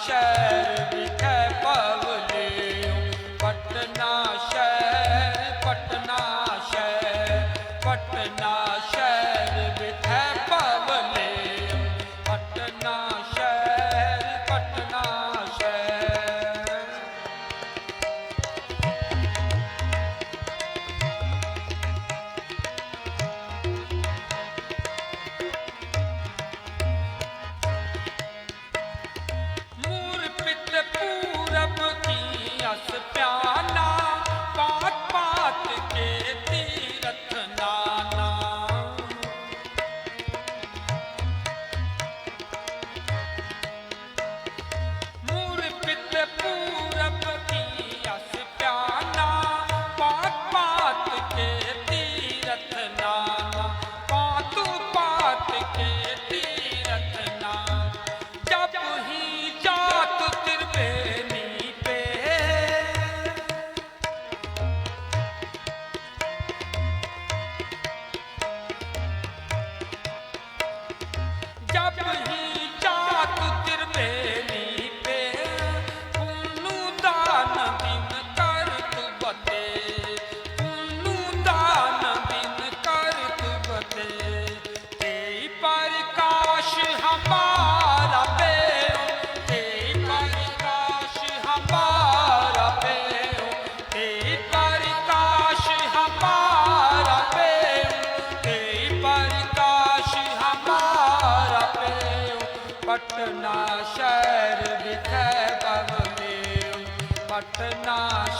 Show.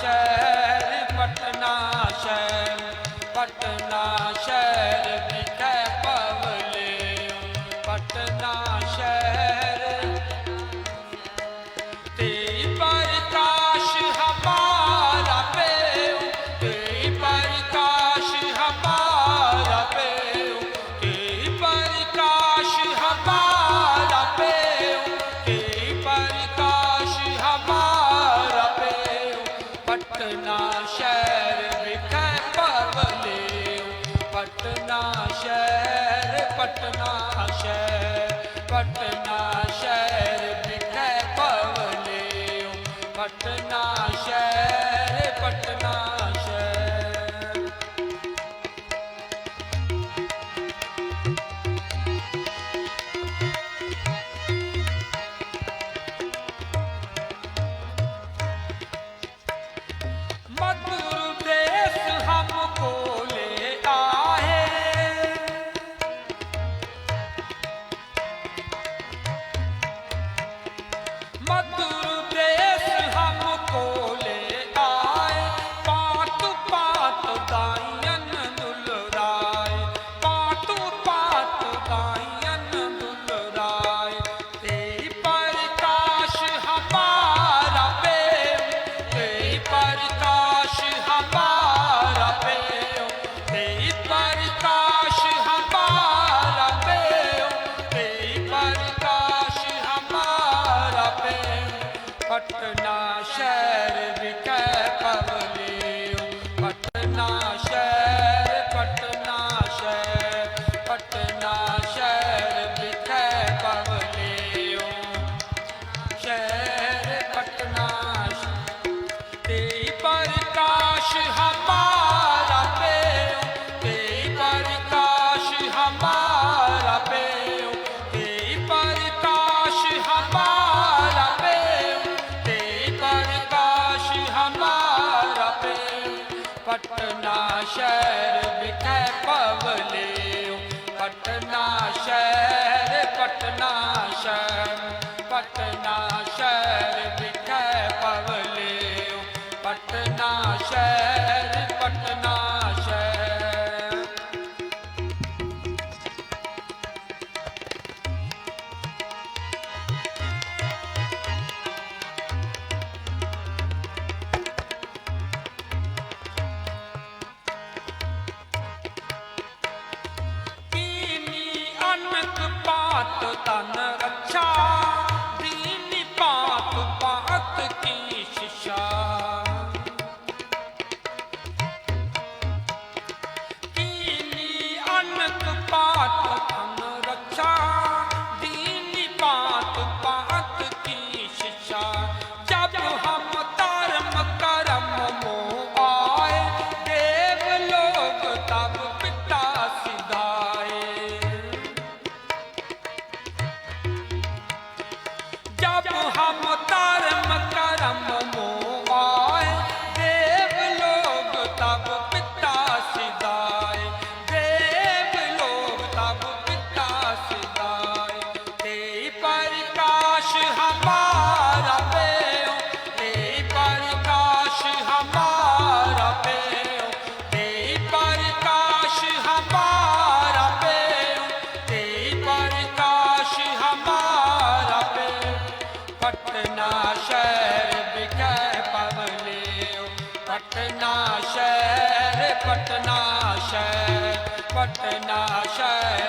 ਸ਼ਹਿਰ ਪਟਨਾ ਸ਼ਹਿਰ ਪਟਨਾ ਸ਼ਹਿਰ। ਪਟਨਾ ਸ਼ਹਿਰ ਪਟਨਾ ਸ਼ਹਿਰ। ਮਧੁਰ ਦੇਸ ਹਮ ਕੋ ਲੈ ਆਏ। ਮਧੁਰ ਪਟਨਾ ਸ਼ਹਿਰ ਵਿਖੇ ਪਵਲਿਓ ਪਟਨਾ ਸ਼ਹਿਰ ਪਟਨਾ ਸ਼ਹਿਰ ਪਟਨਾ ਸ਼ਹਿਰ ਵਿਖੇ ਪਵਲਿਓ ਪਟਨਾ ਸ਼ਹਿਰ ਨਾਸ਼ੈ ਪਟ ਨਾਸ਼ੈ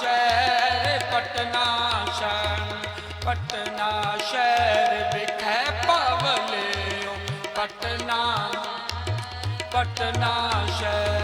ਸ਼ਹਿਰ ਪਟਨਾ ਸ਼ਹਿਰ ਪਟਨਾ ਸ਼ਹਿਰ ਵਿਖੇ ਪਵਲਿਓ ਪਟਨਾ ਪਟਨਾ ਸ਼ਹਿਰ।